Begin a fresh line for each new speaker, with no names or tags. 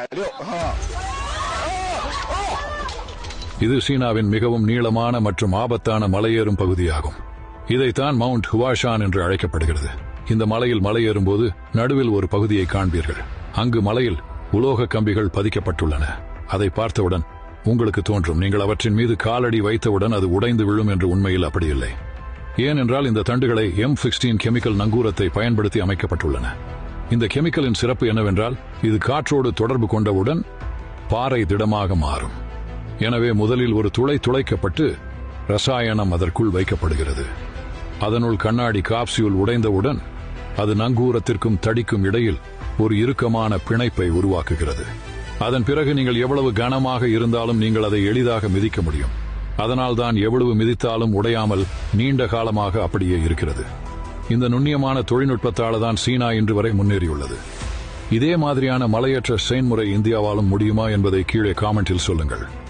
Ah. Ah.
இது சீனாவின் மிகவும் நீளமான மற்றும் ஆபத்தான மலையேறும் பகுதியாகும். இதைத்தான் மவுண்ட் ஹுவாஷான் என்று அழைக்கப்படுகிறது. இந்த மலையில் மலையேறும்போது நடுவில் ஒரு பகுதியை காண்பீர்கள். அங்கு மலையில் உலோக கம்பிகள் பதிக்கப்பட்டுள்ளன. அதை பார்த்தவுடன் உங்களுக்கு தோன்றும். நீங்கள் அவற்றின் மீது காலடி வைத்தவுடன் அது உடைந்து விழும் என்று உண்மையில் அப்படியில்லை. ஏனென்றால் இந்த தண்டுகளை எம் சிக்ஸ்டீன் கெமிக்கல் நங்கூரத்தை பயன்படுத்தி அமைக்கப்பட்டுள்ளன. இந்த கெமிக்கலின் சிறப்பு என்னவென்றால் இது காற்றோடு தொடர்பு கொண்டவுடன் பாறை திடமாக மாறும். எனவே முதலில் ஒரு துளை துளைக்கப்பட்டு ரசாயனம் அதற்குள் வைக்கப்படுகிறது. அதனுள் கண்ணாடி காப்சியூல் உடைந்தவுடன் அது நங்கூரத்திற்கும் தடிக்கும் இடையில் ஒரு இறுக்கமான பிணைப்பை உருவாக்குகிறது. அதன் பிறகு நீங்கள் எவ்வளவு கனமாக இருந்தாலும் நீங்கள் அதை எளிதாக மிதிக்க முடியும். அதனால்தான் எவ்வளவு மிதித்தாலும் உடையாமல் நீண்ட காலமாக அப்படியே இருக்கிறது. இந்த நுண்ணியமான தொழில்நுட்பத்தால தான் சீனா இன்று வரை முன்னேறியுள்ளது. இதே மாதிரியான மலையற்ற செயன்முறை இந்தியாவாலும் முடியுமா என்பதை கீழே காமெண்டில் சொல்லுங்கள்.